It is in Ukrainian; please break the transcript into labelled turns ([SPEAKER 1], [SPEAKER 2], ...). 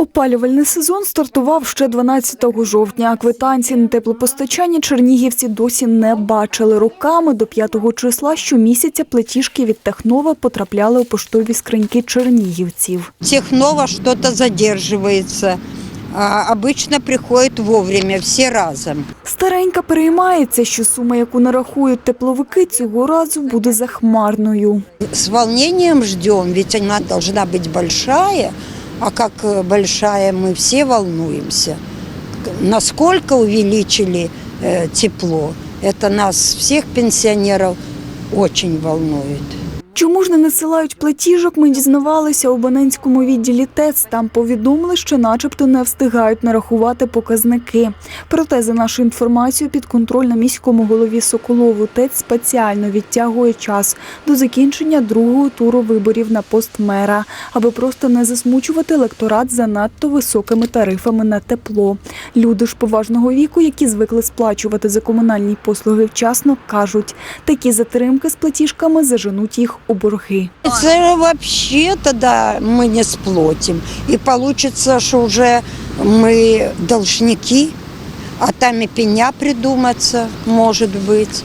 [SPEAKER 1] Опалювальний сезон стартував ще 12 жовтня. а Квитанції на теплопостачання чернігівці досі не бачили. Роками до 5 числа щомісяця платіжки від Технова потрапляли у поштові скриньки чернігівців.
[SPEAKER 2] Технова что-то задерживается. А обычно приходит вовремя, все разом.
[SPEAKER 1] Старенька переймається, що сума, яку нарахують тепловики, цього разу буде захмарною.
[SPEAKER 2] С волнением ждем, ведь она должна быть большая, а как э, большая мы все волнуемся. Насколько увеличили э, тепло, это нас, всех пенсионеров, очень волнует.
[SPEAKER 1] Чому ж не надсилають платіжок, ми дізнавалися у абонентському відділі ТЕЦ. Там повідомили, що начебто не встигають нарахувати показники. Проте, за нашу інформацію, підконтрольна міському голові Соколову ТЕЦ спеціально відтягує час до закінчення другого туру виборів на пост мера, аби просто не засмучувати електорат занадто високими тарифами на тепло. Люди ж поважного віку, які звикли сплачувати за комунальні послуги вчасно, кажуть, такі затримки з платіжками заженуть їх у борги.
[SPEAKER 2] Это вообще тогда мы не сплотим. И получится, что уже мы должники, а там и пеня придуматься, может быть.